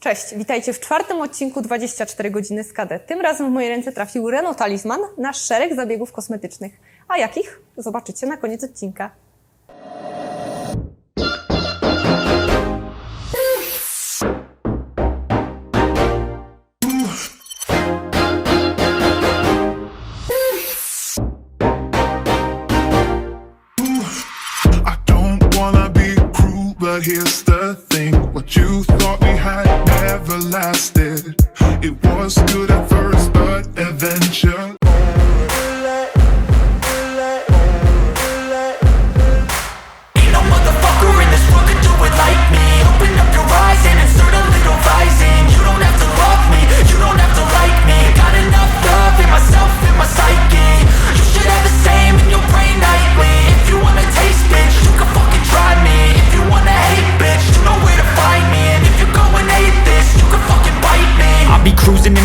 Cześć, witajcie w czwartym odcinku 24 godziny z KD. Tym razem w moje ręce trafił Renault Talisman na szereg zabiegów kosmetycznych. A jakich? Zobaczycie na koniec odcinka.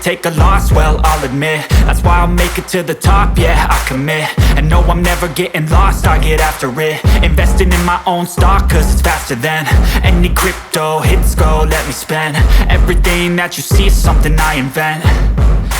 take a loss, well, I'll admit. That's why I'll make it to the top, yeah, I commit. And no, I'm never getting lost, I get after it. Investing in my own stock, cause it's faster than Any crypto, hits go, let me spend. Everything that you see is something I invent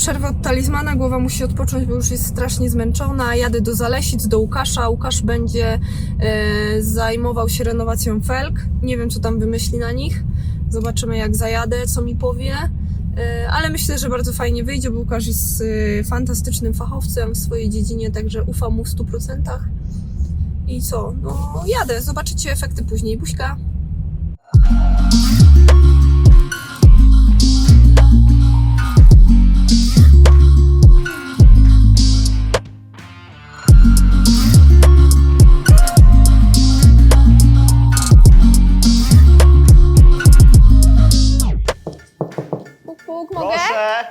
Przerwy od talizmana, głowa musi odpocząć, bo już jest strasznie zmęczona. Jadę do Zalesic, do Łukasza. Łukasz będzie e, zajmował się renowacją felg. Nie wiem, co tam wymyśli na nich. Zobaczymy, jak zajadę, co mi powie. E, ale myślę, że bardzo fajnie wyjdzie, bo Łukasz jest e, fantastycznym fachowcem w swojej dziedzinie, także ufam mu w 100%. I co? No, jadę. Zobaczycie efekty później. Buźka.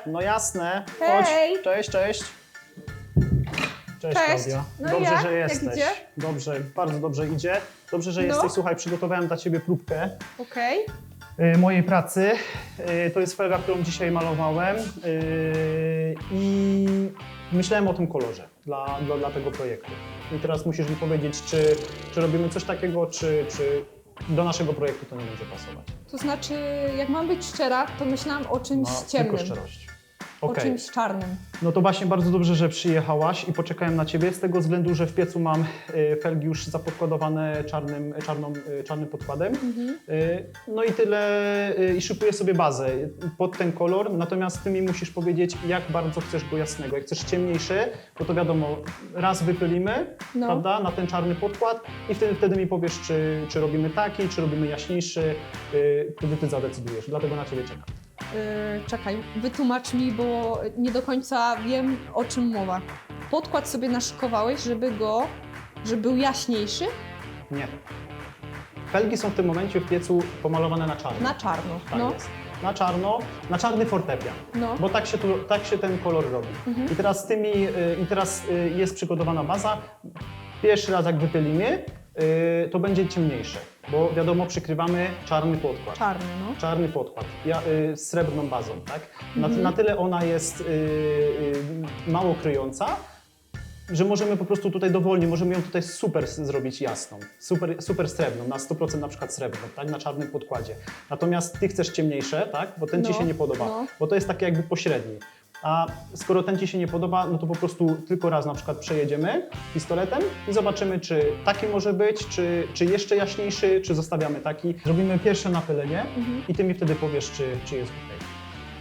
No jasne. Chodź. Hej. Cześć, cześć. Cześć, Cześć. Klaudia. No i dobrze, jak? że Jak jesteś. idzie? Dobrze, bardzo dobrze idzie. Dobrze, że No. jesteś. Słuchaj, przygotowałem dla ciebie próbkę Okej. y, mojej pracy. Y, to jest felga, którą dzisiaj malowałem y, i myślałem o tym kolorze dla, dla, dla tego projektu. I teraz musisz mi powiedzieć, czy, czy robimy coś takiego, czy, czy do naszego projektu to nie będzie pasować. To znaczy, jak mam być szczera, to myślałam o czymś No, ciemnym. tylko szczerość. O Okej. czymś czarnym. No to właśnie bardzo dobrze, że przyjechałaś i poczekałem na Ciebie z tego względu, że w piecu mam e, felgi już zapodkładowane czarnym, czarną, e, czarnym podkładem. E, No i tyle i szykuję sobie bazę pod ten kolor, natomiast Ty mi musisz powiedzieć, jak bardzo chcesz go jasnego. Jak chcesz ciemniejszy, bo to wiadomo, raz wypylimy, No. prawda, na ten czarny podkład i wtedy, wtedy mi powiesz, czy, czy robimy taki, czy robimy jaśniejszy, e, wtedy Ty zadecydujesz, dlatego na Ciebie czekam. Yy, czekaj, wytłumacz mi, bo nie do końca wiem o czym mowa. Podkład sobie naszykowałeś, żeby go, żeby był jaśniejszy Nie. Felgi są w tym momencie w piecu pomalowane na czarno. na czarno. Tak no. jest. Na czarno, na czarny fortepian. No. Bo tak się, tu, tak się ten kolor robi. I teraz tymi, y, i teraz y, jest przygotowana baza. Pierwszy raz jak wypylimy, y, to będzie ciemniejsze, bo wiadomo przykrywamy czarny podkład. Czarny, no. Czarny podkład, ja, y, z srebrną bazą, tak? Na, na tyle ona jest y, y, mało kryjąca, że możemy po prostu tutaj dowolnie, możemy ją tutaj super s- zrobić jasną, super, super srebrną, na 100% na przykład srebrną, tak, na czarnym podkładzie. Natomiast ty chcesz ciemniejsze, tak, bo ten ci No, się nie podoba, no. bo to jest takie jakby pośredni. A skoro ten ci się nie podoba, no to po prostu tylko raz na przykład przejedziemy pistoletem i zobaczymy, czy taki może być, czy, czy jeszcze jaśniejszy, czy zostawiamy taki. Zrobimy pierwsze napylenie Mhm. i ty mi wtedy powiesz, czy, czy jest ok.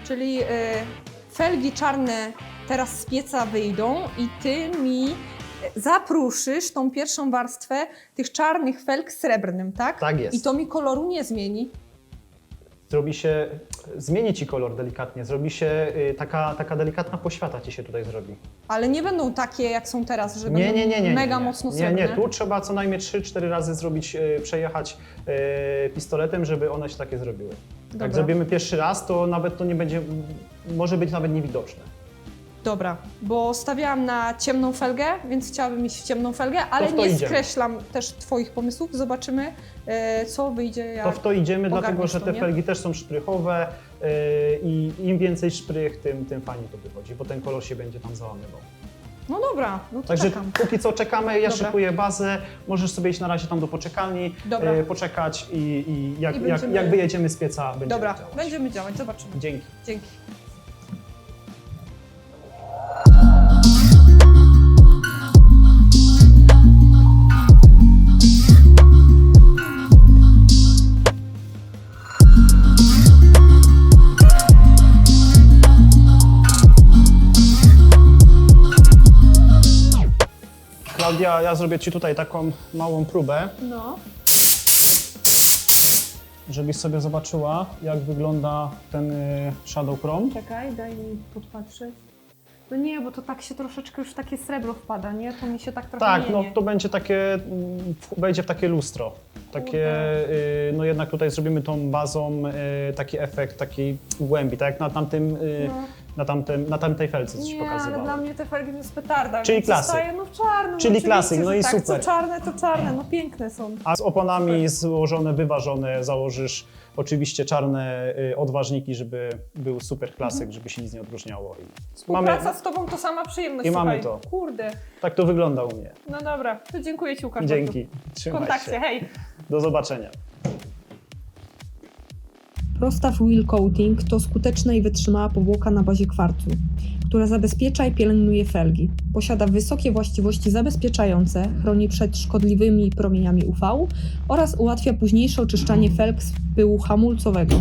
Czyli yy, felgi czarne teraz z pieca wyjdą i ty mi zapruszysz tą pierwszą warstwę tych czarnych felg srebrnym, tak? Tak jest. I to mi koloru nie zmieni. Zrobi się, zmieni ci kolor delikatnie, zrobi się y, taka, taka delikatna poświata ci się tutaj zrobi. Ale nie będą takie, jak są teraz, że Nie, będą nie, nie, nie. mega nie, nie. mocno Nie, srebrne. nie, tu trzeba co najmniej 3-4 razy zrobić, y, przejechać y, pistoletem, żeby one się takie zrobiły. Dobra. Jak zrobimy pierwszy raz, to nawet to nie będzie, może być nawet niewidoczne. Dobra, bo stawiałam na ciemną felgę, więc chciałabym iść w ciemną felgę, ale w to nie idziemy. skreślam też Twoich pomysłów. Zobaczymy, e, co wyjdzie jak... To w to idziemy, ogarniesz dlatego że to, te nie? felgi też są szprychowe y, i im więcej szprych, tym, tym fajniej to wychodzi, bo ten kolor się będzie tam załamywał. No dobra, no to Także czekam. póki co czekamy, ja Dobra. szykuję bazę, możesz sobie iść na razie tam do poczekalni, Dobra. e, poczekać i, i, jak, I jak, będziemy- jak wyjedziemy z pieca, będziemy Dobra, działać. będziemy działać, zobaczymy. Dzięki. Dzięki. Klaudia, ja zrobię Ci tutaj taką małą próbę, No. żebyś sobie zobaczyła, jak wygląda ten y, Shadow Chrome. Czekaj, daj mi podpatrzeć. No nie, bo to tak się troszeczkę już w takie srebro wpada, nie? To mi się tak trochę Tak, no mienie. to będzie takie, mm, w- wejdzie w takie lustro. Takie, y, no jednak tutaj zrobimy tą bazą y, taki efekt takiej głębi, tak jak na tamtym, y, No. Na, tamtym, na tamtej felce, co Ci Nie, ale pokazywałem. dla mnie te felgi to jest petarda. Czyli więc klasyk. Zostaje, no czarne. Czyli no klasyk, no że i tak, super. Co czarne, to czarne, no piękne są. A z oponami złożone, wyważone założysz oczywiście czarne y, odważniki, żeby był super klasyk, Mhm. żeby się nic nie odróżniało. I Współpraca z Tobą to sama przyjemność, I mamy słuchaj. to. Kurde. tak to wygląda u mnie. No dobra, to dziękuję Ci Łukasz. Dzięki. W Trzymaj kontakcie, się. hej. Do zobaczenia. Prostaw Wheel Coating to skuteczna i wytrzymała powłoka na bazie kwarcu, która zabezpiecza i pielęgnuje felgi. Posiada wysokie właściwości zabezpieczające, chroni przed szkodliwymi promieniami UV oraz ułatwia późniejsze oczyszczanie felg z pyłu hamulcowego.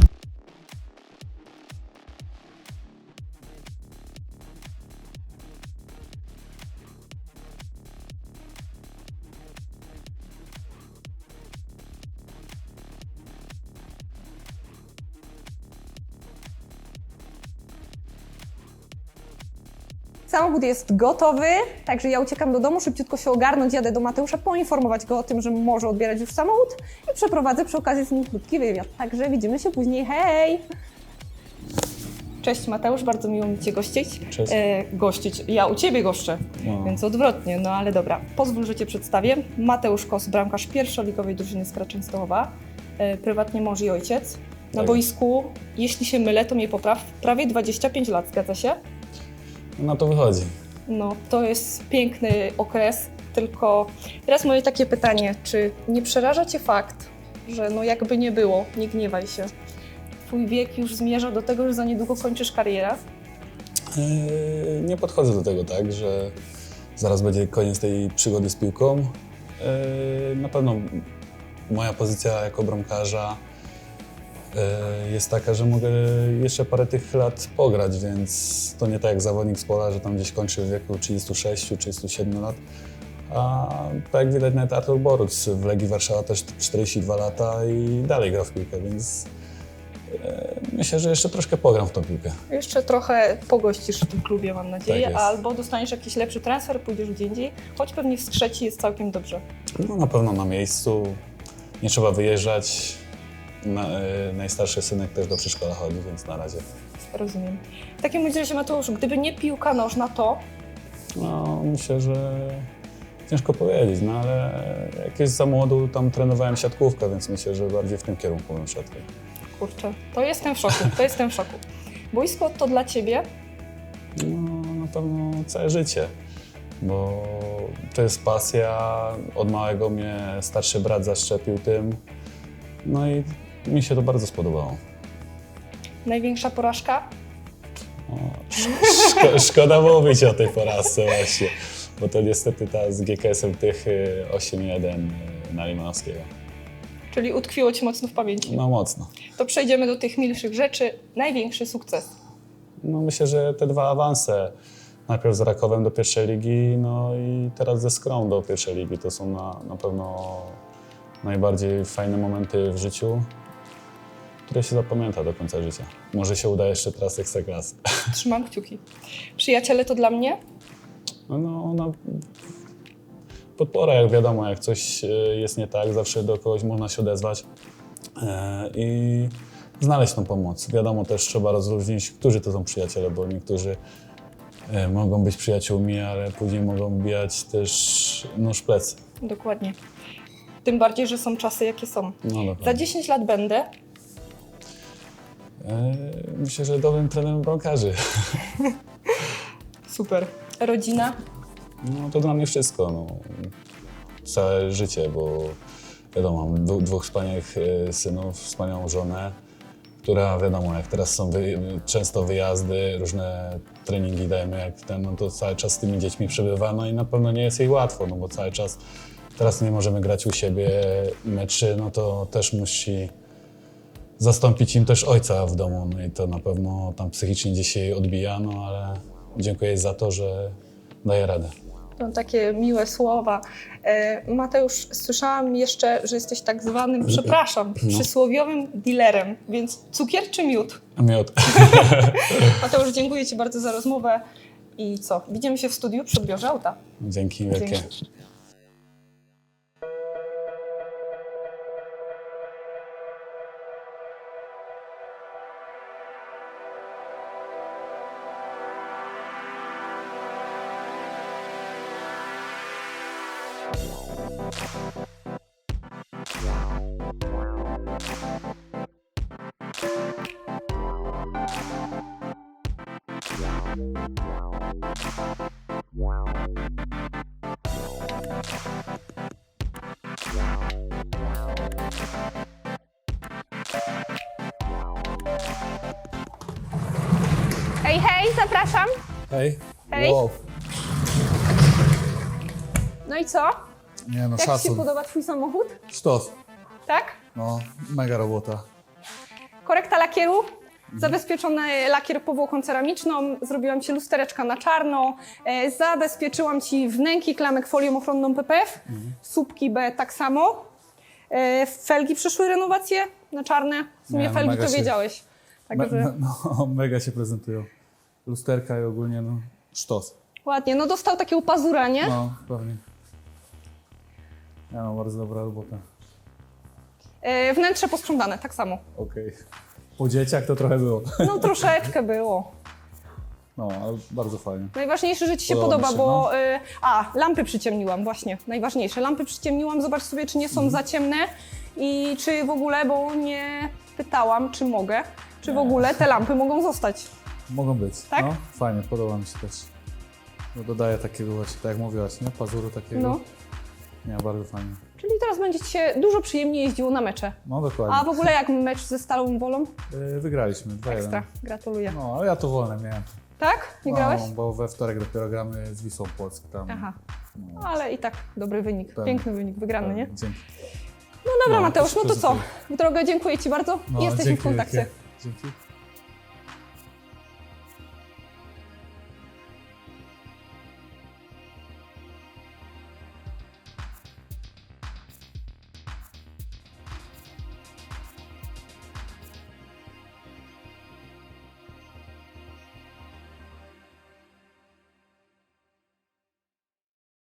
Samochód jest gotowy, także ja uciekam do domu, szybciutko się ogarnąć, jadę do Mateusza, poinformować go o tym, że może odbierać już samochód i przeprowadzę przy okazji z nim krótki wywiad. Także widzimy się później, hej! Cześć Mateusz, bardzo miło mi Cię gościć. Cześć. E, gościć, ja u Ciebie goszczę, No. więc odwrotnie, no ale dobra. Pozwól, że Cię przedstawię. Mateusz Kos, bramkarz pierwszoligowej drużyny z Kraczęstochowa, e, prywatnie mąż i ojciec. Na Tak. boisku, jeśli się mylę, to mnie popraw, prawie 25 lat, zgadza się? Na to wychodzi. No, to jest piękny okres, tylko teraz moje takie pytanie, czy nie przeraża Cię fakt, że no jakby nie było, nie gniewaj się, Twój wiek już zmierza do tego, że za niedługo kończysz karierę? Yy, Nie podchodzę do tego tak, że zaraz będzie koniec tej przygody z piłką. Yy, Na pewno moja pozycja jako bramkarza jest taka, że mogę jeszcze parę tych lat pograć, więc to nie tak jak zawodnik z pola, że tam gdzieś kończy w wieku 36-37 lat. A tak jak widać nawet Artur Boruc w Legii Warszawa też 42 lata i dalej gra w piłkę, więc e, myślę, że jeszcze troszkę pogram w tą piłkę. Jeszcze trochę pogościsz w tym klubie, mam nadzieję, Tak albo dostaniesz jakiś lepszy transfer, pójdziesz gdzie indziej, choć pewnie w Strzeci jest całkiem dobrze. No na pewno na miejscu, nie trzeba wyjeżdżać. Na, e, najstarszy synek też do przedszkola chodzi, więc na razie. Rozumiem. W takim razie, Mateusz, gdyby nie piłka nożna, to No myślę, że ciężko powiedzieć, no ale jak jest za młodu, tam trenowałem siatkówkę, więc myślę, że bardziej w tym kierunku bym szedł. kurczę, to jestem w szoku, to jestem w szoku. Boisko to dla ciebie, No, na pewno całe życie, bo to jest pasja. Od małego mnie starszy brat zaszczepił tym. No i mi się to bardzo spodobało. największa porażka, O, szko- szkoda mówić o tej porażce właśnie, bo to niestety ta z GKS-em tych y, 8-1 y, na Limanowskiego. czyli utkwiło ci mocno w pamięci. No mocno. To przejdziemy do tych milszych rzeczy. Największy sukces. No myślę, że te dwa awanse, najpierw z Rakowem do pierwszej ligi, no i teraz ze Skrą do pierwszej ligi, to są na, na pewno najbardziej fajne momenty w życiu, które się zapamięta do końca życia. Może się uda jeszcze teraz Ekstraklasy. Trzymam kciuki. Przyjaciele to dla mnie, No, no ona podpora, jak wiadomo, jak coś e, jest nie tak, zawsze do kogoś można się odezwać e, i znaleźć tą pomoc. Wiadomo, też trzeba rozróżnić, którzy to są przyjaciele, bo niektórzy e, mogą być przyjaciółmi, ale później mogą bijać też nóż plecy. dokładnie. Tym bardziej, że są czasy, jakie są. No, Za dokładnie. 10 lat będę, myślę, że dobrym trenerem bramkarzy. super. Rodzina, No to dla mnie wszystko. No. Całe życie, bo wiadomo, mam dwu, dwóch wspaniałych e, synów, wspaniałą żonę, która wiadomo, jak teraz są wy, często wyjazdy, różne treningi dajemy, jak ten, no to cały czas z tymi dziećmi przebywa, no i na pewno nie jest jej łatwo, no bo cały czas teraz nie możemy grać u siebie meczy, no to też musi zastąpić im też ojca w domu, no i to na pewno tam psychicznie gdzieś jej odbija, no ale dziękuję jej za to, że daje radę. to takie miłe słowa. E, Mateusz, słyszałam jeszcze, że jesteś tak zwanym, przepraszam, przysłowiowym dealerem, więc cukier czy miód? Miód. Mateusz, dziękuję Ci bardzo za rozmowę i co? Widzimy się w studiu przy odbiorze auta. Dzięki wielkie. Dzięki. Hej, hej, zapraszam. Hej. Hej. Wow. No i co? Nie no, Jak Ci się szacun. podoba Twój samochód? Sztos. Tak? No, mega robota. Korekta lakieru, zabezpieczony lakier powłoką ceramiczną, zrobiłam Ci lustereczka na czarno, e, zabezpieczyłam Ci wnęki klamek folią ochronną PPF, słupki B tak samo. E, felgi przyszły renowacje na czarne, w sumie Nie, no, felgi mega to się- wiedziałeś. Me, Także me, no, mega się prezentują. Lusterka i ogólnie no, sztos. ładnie, no dostał takie upazura, nie? No, pewnie. Ja no, bardzo dobra robota. E, wnętrze posprzątane, tak samo. Okej. Po dzieciach to trochę było. No troszeczkę było. No, ale bardzo fajnie. Najważniejsze, że Ci się Podoba mi się, bo... no. Y, a, lampy przyciemniłam, właśnie, najważniejsze. Lampy przyciemniłam, zobacz sobie, czy nie są Mhm. za ciemne i czy w ogóle, bo nie pytałam, czy mogę, czy w ogóle te lampy mogą zostać. Mogą być. Tak? No, fajnie, podoba mi się też. No, dodaje takiego właśnie, tak jak mówiłaś, nie? Pazuru takiego. No. Nie, bardzo fajnie. Czyli teraz będzie Ci się dużo przyjemniej jeździło na mecze. No, dokładnie. A w ogóle jak mecz ze Stalą Wolą? Y, Wygraliśmy, 2-1. Ekstra, gratuluję. No, ale ja to wolne miałem. Tak? Nie grałeś? No, bo we wtorek dopiero gramy z Wisłą Płock. Tam, Aha. no, Ale i tak dobry wynik, piękny wynik, wygrany, nie? Dzięki. No dobra No, Mateusz, no to co? pozytywnie. Droga, dziękuję Ci bardzo No, i jesteśmy dzięki w kontakcie. wielkie. Dzięki.